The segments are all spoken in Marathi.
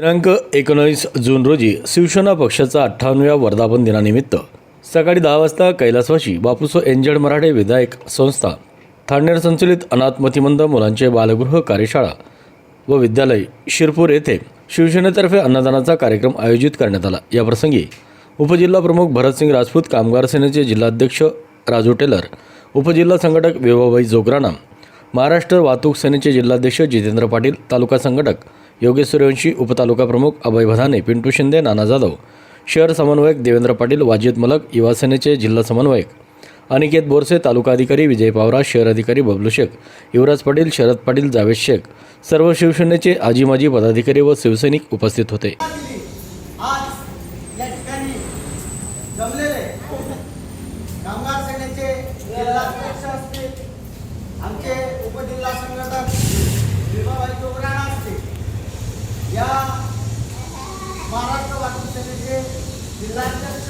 दिनांक एकोणीस जून रोजी शिवसेना पक्षाचा अठ्ठावन्नव्या वर्धापन दिनानिमित्त सकाळी दहा वाजता कैलासवाशी बापूसो एंजड मराठे विधायक संस्था ठाणेर संचलित अनाथमतिमंद मुलांचे बालगृह कार्यशाळा व विद्यालय शिरपूर येथे शिवसेनेतर्फे अन्नदानाचा कार्यक्रम आयोजित करण्यात आला. याप्रसंगी उपजिल्हा प्रमुख भरतसिंग राजपूत कामगार सेनेचे जिल्हाध्यक्ष राजू टेलर उपजिल्हा संघटक विभाबाई जोगराणा महाराष्ट्र वाहतूक सेनेचे जिल्हाध्यक्ष जितेंद्र पाटील तालुका संघटक योगेश सूर्यवंशी उपतालुका प्रमुख अभय भधाने पिंटू शिंदे नाना जाधव शहर समन्वयक देवेंद्र पाटील वाजिद मलक युवासेनेचे जिल्हा समन्वयक अनिकेत बोरसे तालुका अधिकारी विजय पावरा शहर अधिकारी बबलू शेख युवराज पाटील शरद पाटील जावेद शेख सर्व शिवसेनेचे आजी माजी पदाधिकारी व शिवसैनिक उपस्थित होते. आमचे उपजिल्हा संघटक विभागाचे उग्राणा असतील या महाराष्ट्र वाहतूक सेनेचे जिल्हाध्यक्ष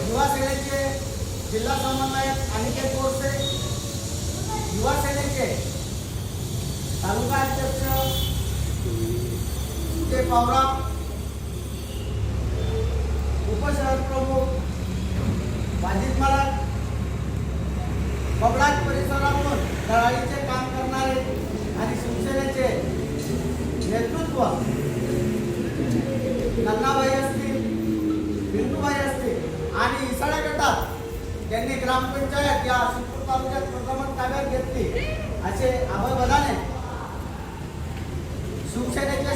युवा सेनेचे जिल्हा समन्वयक अनिकेत बोरसे युवा सेनेचे तालुका अध्यक्ष ते पावरा उपशहर प्रमुख वाजिद महाराज बबडाज परिसरातून दळाईचे काम करणारे आणि शिवसेनेचे नेतृत्व नन्नाबाई असतील बिंदूबाई असतील आणि इसाळ्या गटात त्यांनी ग्रामपंचायत या शिरपूर तालुक्यात प्रथमच ताब्यात घेतली. असे अभय बदाने शिवसेनेचे